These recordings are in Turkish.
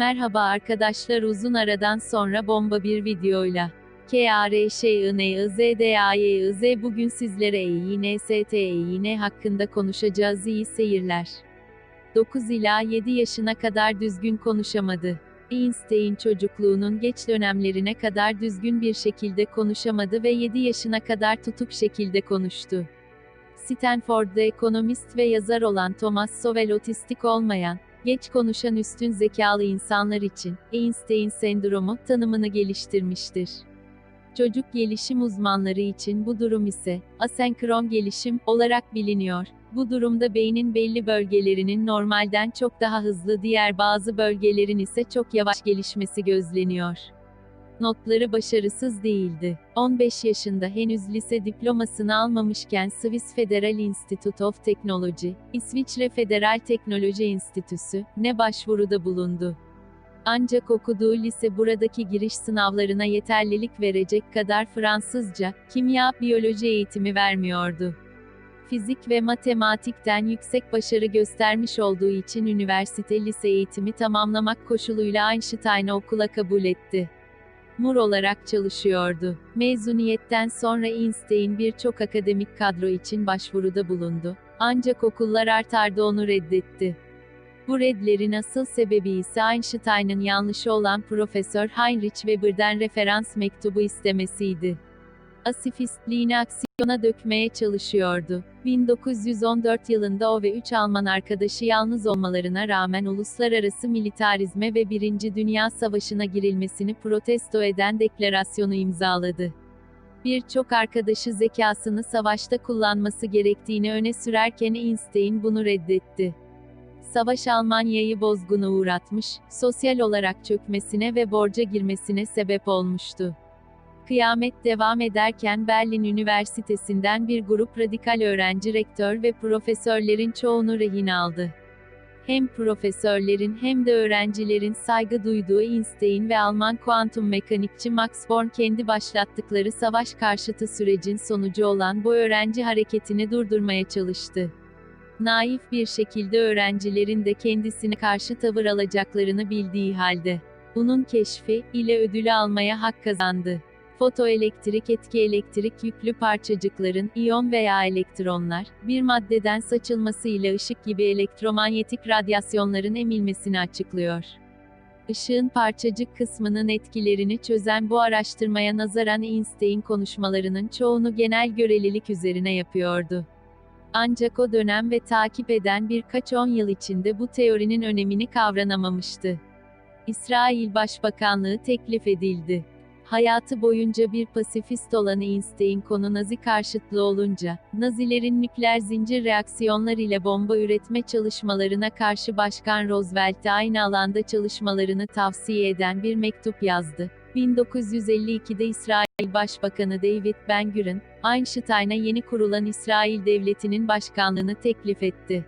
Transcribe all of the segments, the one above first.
Merhaba arkadaşlar uzun aradan sonra bomba bir videoyla. KRŞINIZDAYIZ bugün sizlere EYNSTEYN hakkında konuşacağız iyi seyirler. 9 ila 7 yaşına kadar düzgün konuşamadı. Einstein çocukluğunun geç dönemlerine kadar düzgün bir şekilde konuşamadı ve 7 yaşına kadar tutuk şekilde konuştu. Stanford'da ekonomist ve yazar olan Thomas Sowell otistik olmayan, geç konuşan üstün zekalı insanlar için Einstein sendromu tanımını geliştirmiştir. Çocuk gelişim uzmanları için bu durum ise asenkron gelişim olarak biliniyor. Bu durumda beynin belli bölgelerinin normalden çok daha hızlı diğer bazı bölgelerin ise çok yavaş gelişmesi gözleniyor. Notları başarısız değildi. 15 yaşında henüz lise diplomasını almamışken Swiss Federal Institute of Technology, İsviçre Federal Teknoloji Enstitüsü, ne başvuruda bulundu. Ancak okuduğu lise buradaki giriş sınavlarına yeterlilik verecek kadar Fransızca, kimya, biyoloji eğitimi vermiyordu. Fizik ve matematikten yüksek başarı göstermiş olduğu için üniversite lise eğitimi tamamlamak koşuluyla Einstein'ı okula kabul etti. Mur olarak çalışıyordu. Mezuniyetten sonra Einstein birçok akademik kadro için başvuruda bulundu. Ancak okullar artardı onu reddetti. Bu redlerin asıl sebebi ise Einstein'ın yanlışı olan Profesör Heinrich Weber'den referans mektubu istemesiydi. Asifistliğini aksiyona dökmeye çalışıyordu. 1914 yılında o ve üç Alman arkadaşı yalnız olmalarına rağmen uluslararası militarizme ve Birinci Dünya Savaşı'na girilmesini protesto eden deklarasyonu imzaladı. Birçok arkadaşı zekasını savaşta kullanması gerektiğini öne sürerken Einstein bunu reddetti. Savaş Almanya'yı bozguna uğratmış, sosyal olarak çökmesine ve borca girmesine sebep olmuştu. Kıyamet devam ederken Berlin Üniversitesi'nden bir grup radikal öğrenci rektör ve profesörlerin çoğunu rehin aldı. Hem profesörlerin hem de öğrencilerin saygı duyduğu Einstein ve Alman kuantum mekanikçi Max Born kendi başlattıkları savaş karşıtı sürecin sonucu olan bu öğrenci hareketini durdurmaya çalıştı. Naif bir şekilde öğrencilerin de kendisine karşı tavır alacaklarını bildiği halde, bunun keşfi ile ödülü almaya hak kazandı. Fotoelektrik etki elektrik yüklü parçacıkların, iyon veya elektronlar, bir maddeden saçılması ile ışık gibi elektromanyetik radyasyonların emilmesini açıklıyor. Işığın parçacık kısmının etkilerini çözen bu araştırmaya nazaran Einstein konuşmalarının çoğunu genel görelilik üzerine yapıyordu. Ancak o dönem ve takip eden birkaç on yıl içinde bu teorinin önemini kavranamamıştı. İsrail Başbakanlığı teklif edildi. Hayatı boyunca bir pasifist olan Einstein konu Nazi karşıtlığı olunca, Nazilerin nükleer zincir reaksiyonlar ile bomba üretme çalışmalarına karşı Başkan Roosevelt'e aynı alanda çalışmalarını tavsiye eden bir mektup yazdı. 1952'de İsrail Başbakanı David Ben-Gurion, Einstein'a yeni kurulan İsrail Devleti'nin başkanlığını teklif etti.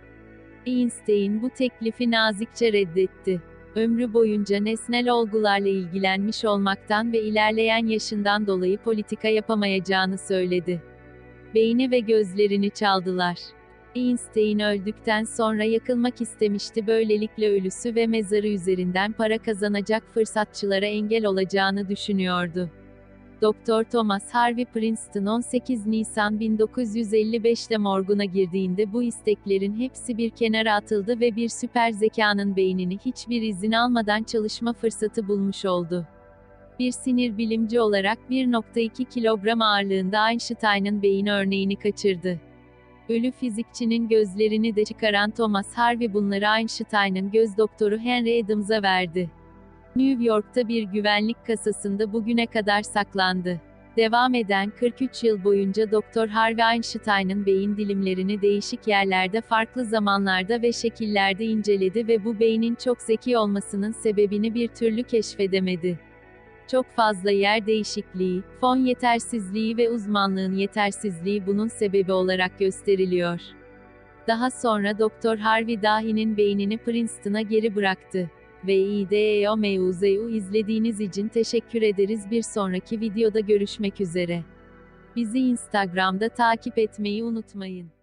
Einstein bu teklifi nazikçe reddetti ömrü boyunca nesnel olgularla ilgilenmiş olmaktan ve ilerleyen yaşından dolayı politika yapamayacağını söyledi. Beyni ve gözlerini çaldılar. Einstein öldükten sonra yakılmak istemişti böylelikle ölüsü ve mezarı üzerinden para kazanacak fırsatçılara engel olacağını düşünüyordu. Dr. Thomas Harvey Princeton 18 Nisan 1955'te morguna girdiğinde bu isteklerin hepsi bir kenara atıldı ve bir süper zekanın beynini hiçbir izin almadan çalışma fırsatı bulmuş oldu. Bir sinir bilimci olarak 1.2 kilogram ağırlığında Einstein'ın beyin örneğini kaçırdı. Ölü fizikçinin gözlerini de çıkaran Thomas Harvey bunları Einstein'ın göz doktoru Henry Adams'a verdi. New York'ta bir güvenlik kasasında bugüne kadar saklandı. Devam eden 43 yıl boyunca Dr. Harvey Einstein'ın beyin dilimlerini değişik yerlerde farklı zamanlarda ve şekillerde inceledi ve bu beynin çok zeki olmasının sebebini bir türlü keşfedemedi. Çok fazla yer değişikliği, fon yetersizliği ve uzmanlığın yetersizliği bunun sebebi olarak gösteriliyor. Daha sonra Dr. Harvey Dahi'nin beynini Princeton'a geri bıraktı ve IDEO Meuzeu izlediğiniz için teşekkür ederiz. Bir sonraki videoda görüşmek üzere. Bizi Instagram'da takip etmeyi unutmayın.